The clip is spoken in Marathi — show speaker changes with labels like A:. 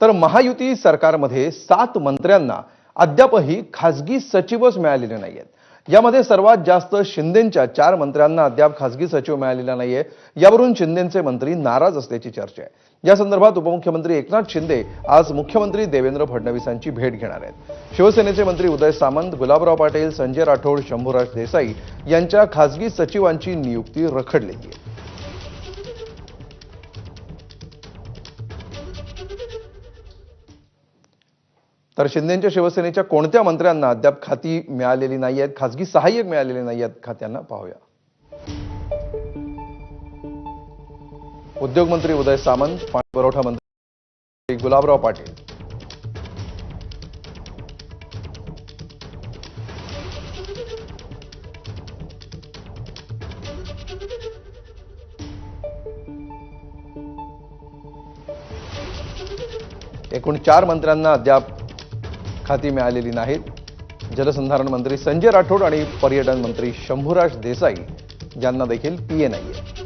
A: तर महायुती सरकारमध्ये सात मंत्र्यांना अद्यापही खासगी सचिवच मिळालेले नाहीयेत. यामध्ये सर्वात जास्त शिंदेच्या चार मंत्र्यांना अद्याप खासगी सचिव मिळालेला नाहीये. यावरून शिंदेचे मंत्री नाराज असल्याची चर्चा आहे. या संदर्भात उपमुख्यमंत्री एकनाथ शिंदे आज मुख्यमंत्री देवेंद्र फडणवीसांची भेट घेणार आहेत. शिवसेनेचे मंत्री उदय सामंत गुलाबराव पाटील संजय राठोड शंभूराज देसाई यांच्या खासगी सचिवांची नियुक्ती रखडलेली आहे. तर शिंदेच्या शिवसेनेच्या कोणत्या मंत्र्यांना अद्याप खाती मिळालेली नाही आहेत खासगी सहाय्यक मिळालेले नाही आहेत खात्यांना पाहूया. उद्योगमंत्री उदय सामंत पाणी पुरवठा मंत्री गुलाबराव पाटील. एकूण चार मंत्र्यांना अद्याप खाती मिळालेली नाहीत. जलसंधारण मंत्री संजय राठोड आणि पर्यटन मंत्री शंभूराज देसाई यांना देखील पीए नाहीये.